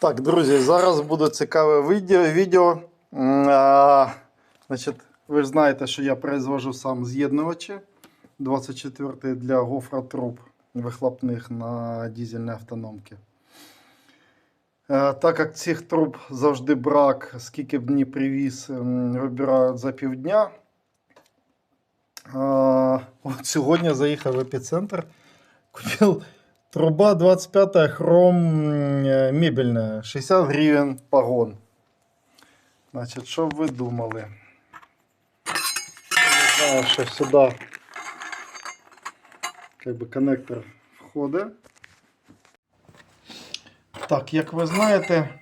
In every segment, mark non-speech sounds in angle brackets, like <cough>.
Так, друзі, зараз буде цікаве відео. А, значить, ви ж знаєте, що я произвожу сам з'єднувачі 24 для гофротруб вихлопних на дизельні автономки. Е, Так як цих труб завжди брак, скільки б ні привіз, вибирають за півдня. А, от сьогодні заїхав в епіцентр, <laughs> купив труба 25 хром мебельная, 60 гривен погон. Значить, що б ви думали? Я знаю, що сюди как бы, коннектор входить. Так, як ви знаєте,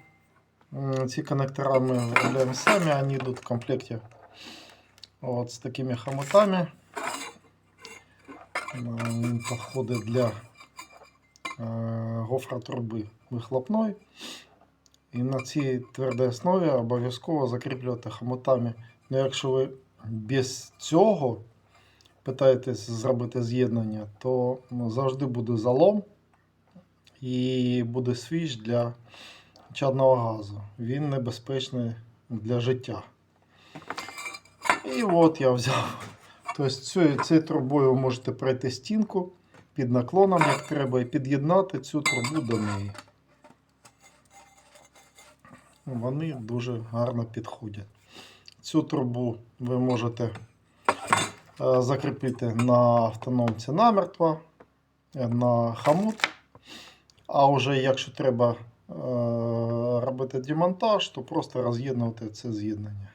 м, ці коннектора ми виробляємо самі, вони йдуть в комплекті от, з такими хомутами. Він підходить для гофротруби вихлопної. І на цій твердій основі обов'язково закріплювати хомутами. Ну, якщо ви без цього питаєтесь зробити з'єднання, то ну, завжди буде залом і буде свіч для чадного газу. Він небезпечний для життя. І от я взяв. Тобто цією трубою ви можете пройти стінку під наклоном, як треба, і під'єднати цю трубу до неї. Вони дуже гарно підходять. Цю трубу ви можете е, закріпити на автономці намертво, е, на хомут. А вже якщо треба е, робити демонтаж, то просто роз'єднувати це з'єднання.